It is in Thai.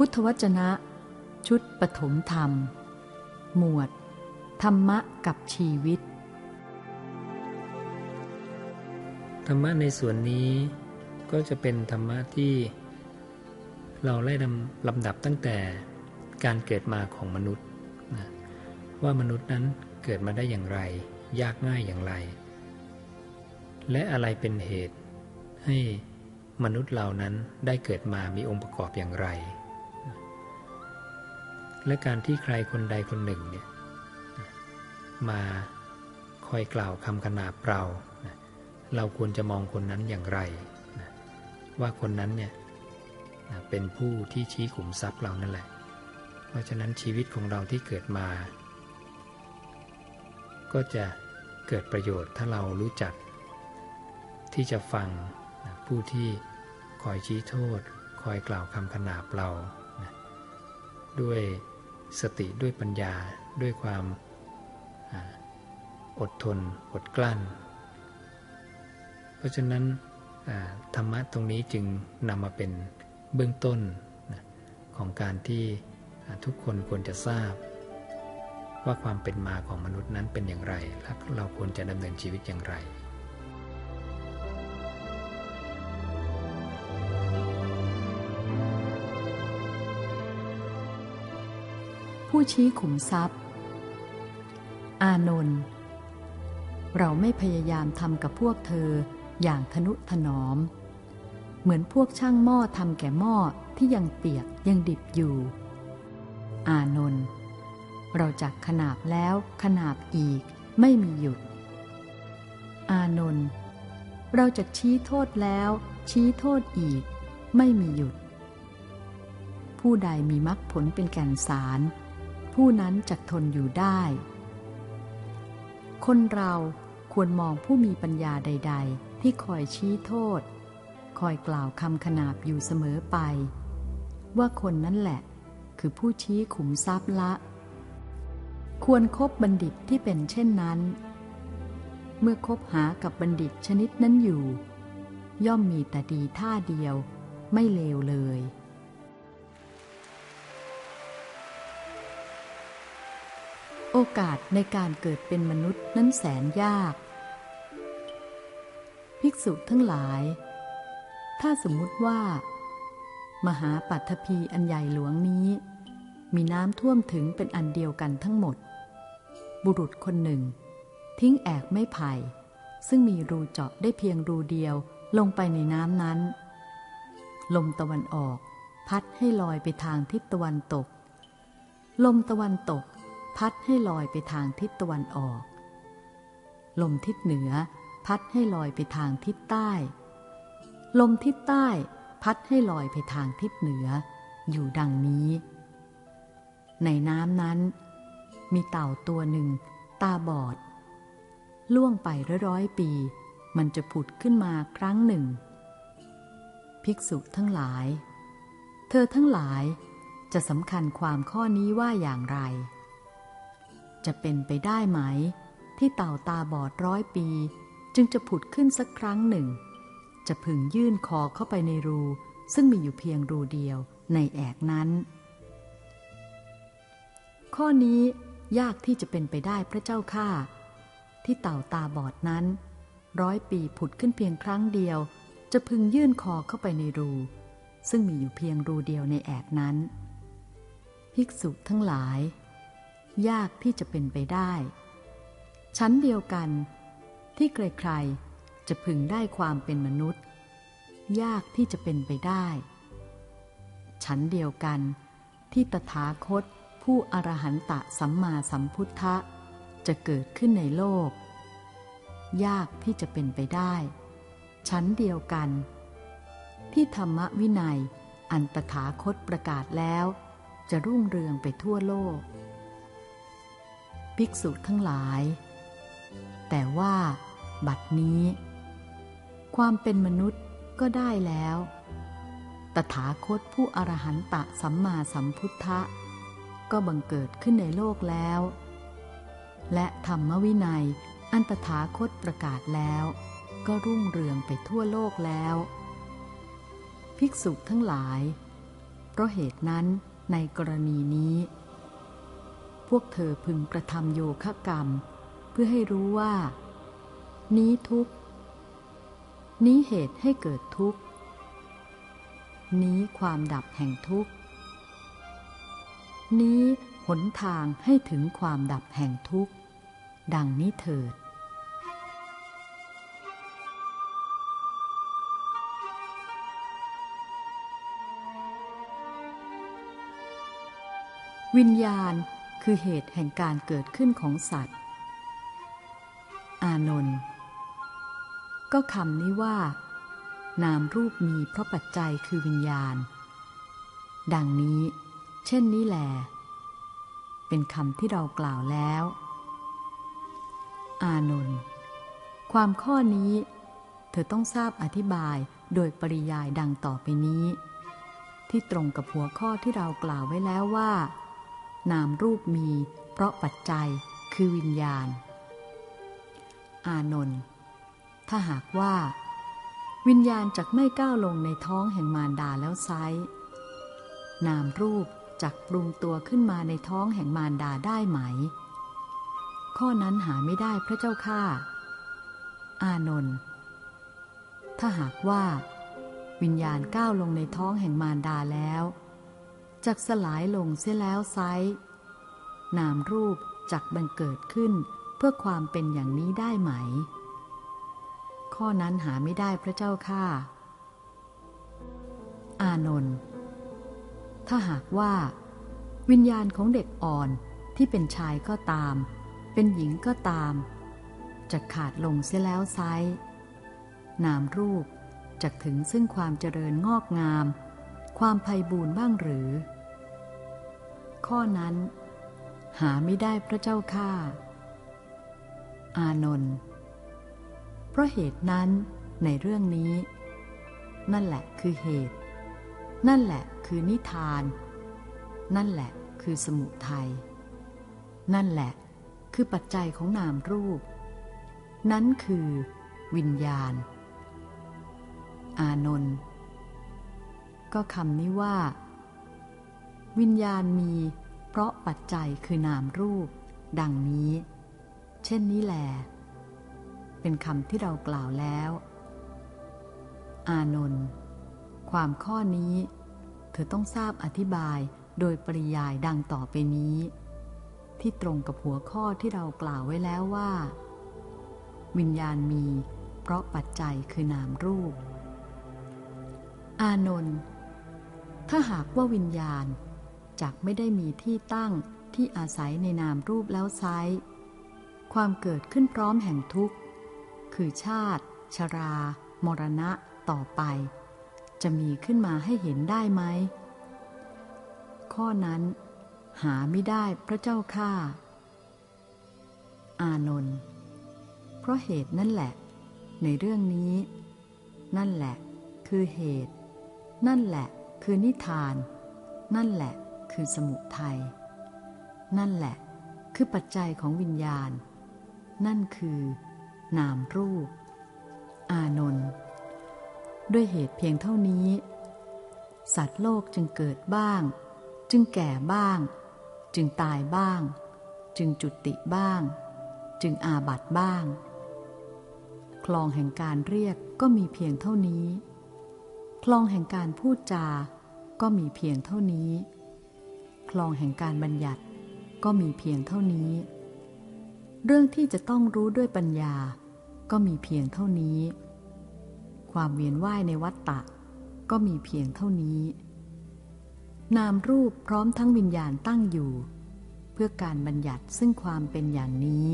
พุทธวจนะ ชุดปฐมธรรม หมวด ธรรมะกับชีวิต ธรรมะในส่วนนี้ก็จะเป็นธรรมะที่ เราไล่ลำดับตั้งแต่การเกิดมาของมนุษย์นะว่ามนุษย์นั้นเกิดมาได้อย่างไร ยากง่ายอย่างไร และอะไรเป็นเหตุให้มนุษย์เหล่านั้นได้เกิดมามีองค์ประกอบอย่างไร และการที่ใครคนใดคนหนึ่งเนี่ยมาคอยกล่าวคำขนาบเราเราควรจะมองคนนั้นอย่างไร ว่าคนนั้นเนี่ยเป็นผู้ที่ชี้ขุมทรัพย์เรานั่นแหละ เพราะฉะนั้นชีวิตของเราที่เกิดมา ก็จะเกิดประโยชน์ถ้าเรารู้จัก ที่จะฟังผู้ที่คอยชี้โทษ คอยกล่าวคำขนาบเราด้วย สติด้วยปัญญาด้วยความอดทน อดกลั้น เพราะฉะนั้นธรรมะตรงนี้จึงนำมาเป็นเบื้องต้นของการที่ทุกคนควรจะทราบ ว่าความเป็นมาของมนุษย์นั้นเป็นอย่างไร และเราควรจะดำเนินชีวิตอย่างไร ผู้ชี้ขุมทรัพย์ อานนท์เราไม่พยายามทำกับพวกเธออย่างทนุถนอม เหมือนพวกช่างหม้อทำแก่หม้อที่ยังเปียกยังดิบอยู่ อานนท์เราจักขนาบแล้วขนาบอีกไม่มีหยุด อานนท์เราจะชี้โทษแล้ว ชี้โทษอีก ไม่มีหยุด ผู้ใดมีมรรคผลเป็นแก่นสาร ผู้นั้นจะทนอยู่ได้ คนเราควรมองผู้มีปัญญาใด ๆ ที่คอยชี้โทษ คอยกล่าวคำขนาบอยู่เสมอไป ว่าคนนั้นแหละ คือผู้ชี้ขุมทรัพย์ละ ควรครบบัณฑิตที่เป็นเช่นนั้น เมื่อคบหากับบัณฑิตชนิดนั้นอยู่ ย่อมมีแต่ดีท่าเดียวไม่เลวเลย โอกาสในการเกิดเป็นมนุษย์นั้นแสนยาก ภิกษุทั้งหลาย ถ้าสมมุติว่า มหาปัตภีอันใหญ่หลวงนี้ มีน้ำท่วมถึงเป็นอันเดียวกันทั้งหมด บุรุษคนหนึ่ง ทิ้งแอกไม้ไผ่ ซึ่งมีรูเจาะได้เพียงรูเดียวลงไปในน้ำนั้น ลมตะวันออก พัดให้ลอยไปทางทิศตะวันตก ลมตะวันตก พัดให้ลอยไปทางทิศตะวันออก ลมทิศเหนือ พัดให้ลอยไปทางทิศใต้ ลมทิศใต้ พัดให้ลอยไปทางทิศเหนือ อยู่ดังนี้ ในน้ำนั้น มีเต่าตัวหนึ่ง ตาบอด ล่วงไปร้อยปี มันจะผุดขึ้นมาครั้งหนึ่ง ภิกษุทั้งหลาย เธอทั้งหลายจะสำคัญความข้อนี้ว่าอย่างไร จะเป็นไปได้ไหม ที่เต่าตาบอดร้อยปี จึงจะผุดขึ้นสักครั้งหนึ่ง จะพึงยื่นคอเข้าไปในรู ซึ่งมีอยู่เพียงรูเดียวในแอกนั้น ข้อนี้ยากที่จะเป็นไปได้พระเจ้าข้าที่เต่าตาบอดนั้น ร้อยปีผุดขึ้นเพียงครั้งเดียว จะพึงยื่นคอเข้าไปในรู ซึ่งมีอยู่เพียงรูเดียวในแอกนั้น ภิกษุทั้งหลาย ยากที่จะเป็นไปได้ ชั้นเดียวกัน ที่ใครๆจะพึงได้ความเป็นมนุษย์ ยากที่จะเป็นไปได้ ชั้นเดียวกันที่ตถาคตผู้อรหันตะสัมมาสัมพุทธะจะเกิดขึ้นในโลก ยากที่จะเป็นไปได้ ชั้นเดียวกัน ที่ธรรมวินัยอันตถาคตประกาศแล้ว จะรุ่งเรืองไปทั่วโลก ภิกษุทั้งหลาย แต่ว่า บัดนี้ ความเป็นมนุษย์ก็ได้แล้ว ตถาคตผู้อรหันตะสัมมาสัมพุทธะ ก็บังเกิดขึ้นในโลกแล้ว และธรรมวินัยอันตถาคตประกาศแล้ว ก็รุ่งเรืองไปทั่วโลกแล้ว ภิกษุทั้งหลาย เพราะเหตุนั้นในกรณีนี้ พวกเธอพึงกระทำโยคะกรรม เพื่อให้รู้ว่า นี้ทุกนี้เหตุให้เกิดทุกข์ นี้ความดับแห่งทุกข์ นี้หนทางให้ถึงความดับแห่งทุกข์ ดังนี้เถิด วิญญาณ คือเหตุแห่งการเกิดขึ้นของสัตว์ อานนท์ก็คำนี้ว่า นามรูปมีเพราะปัจจัยคือวิญญาณ ดังนี้ เช่นนี้แหลเป็นคำที่เรากล่าวแล้ว อานนท์ความข้อนี้ เธอต้องทราบอธิบายโดยปริยายดังต่อไปนี้ ที่ตรงกับหัวข้อที่เรากล่าวไว้แล้วว่า นามรูปมี เพราะปัจจัยคือวิญญาณ อานนท์ถ้าหากว่า วิญญาณจักไม่ก้าวลงในท้องแห่งมารดาแล้วไซนามรูปจักปรุงตัวขึ้นมาในท้องแห่งมารดาได้ไหม ข้อนั้นหาไม่ได้พระเจ้าข้าอานนท์ถ้าหากว่า วิญญาณก้าวลงในท้องแห่งมารดาแล้ว จักสลายลงเสียแล้วไซนามรูปจักบังเกิดขึ้นเพื่อความเป็นอย่างนี้ได้ไหม ข้อนั้นหาไม่ได้พระเจ้าข้าอานนท์ถ้าหากว่า วิญญาณของเด็กอ่อนที่เป็นชายก็ตาม เป็นหญิงก็ตามจะขาดลงเสียแล้วไซนามรูปจะถึงซึ่งความเจริญงอกงาม ความไพ่บูรณ์บ้างหรือ ข้อนั้น หาไม่ได้พระเจ้าข้าอานนท์เพราะเหตุนั้นในเรื่องนี้ นั่นแหละคือเหตุ นั่นแหละคือนิทาน นั่นแหละคือสมุทัยนั่นแหละคือปัจจัยของนามรูป นั้นคือวิญญาณ อานนท์ก็คำนี้ว่า วิญญาณมี เพราะปัจจัยคือนามรูป ดังนี้ เช่นนี้แหลเป็นคำที่เรากล่าวแล้ว อานนท์ความข้อนี้ เธอต้องทราบอธิบายโดยปริยายดังต่อไปนี้ ที่ตรงกับหัวข้อที่เรากล่าวไว้แล้วว่า วิญญาณมี เพราะปัจจัยคือนามรูป อานนท์ถ้าหากว่าวิญญาณ จักไม่ได้มีที่ตั้งที่อาศัยในนามรูปแล้วไซความเกิดขึ้นพร้อมแห่งทุกข์ คือชาติ ชรา มรณะต่อไป จะมีขึ้นมาให้เห็นได้ไหม ข้อนั้น หาไม่ได้พระเจ้าข้าอานนท์เพราะเหตุนั่นแหละ ในเรื่องนี้ นั่นแหละ คือเหตุ นั่นแหละ คือนิทาน นั่นแหละ คือสมุทัย นั่นแหละ คือปัจจัยของวิญญาณ นั่นคือ นามรูป อานนท์ด้วยเหตุเพียงเท่านี้ สัตว์โลกจึงเกิดบ้าง จึงแก่บ้าง จึงตายบ้าง จึงจุติบ้าง จึงอาบัตบ้าง คลองแห่งการเรียกก็มีเพียงเท่านี้ คลองแห่งการพูดจาก็มีเพียงเท่านี้ คลองแห่งการบัญญัติ ก็มีเพียงเท่านี้ เรื่องที่จะต้องรู้ด้วยปัญญา ก็มีเพียงเท่านี้ ความเวียนว่ายในวัฏฏะก็มีเพียงเท่านี้ นามรูปพร้อมทั้งวิญญาณตั้งอยู่ เพื่อการบัญญัติซึ่งความเป็นอย่างนี้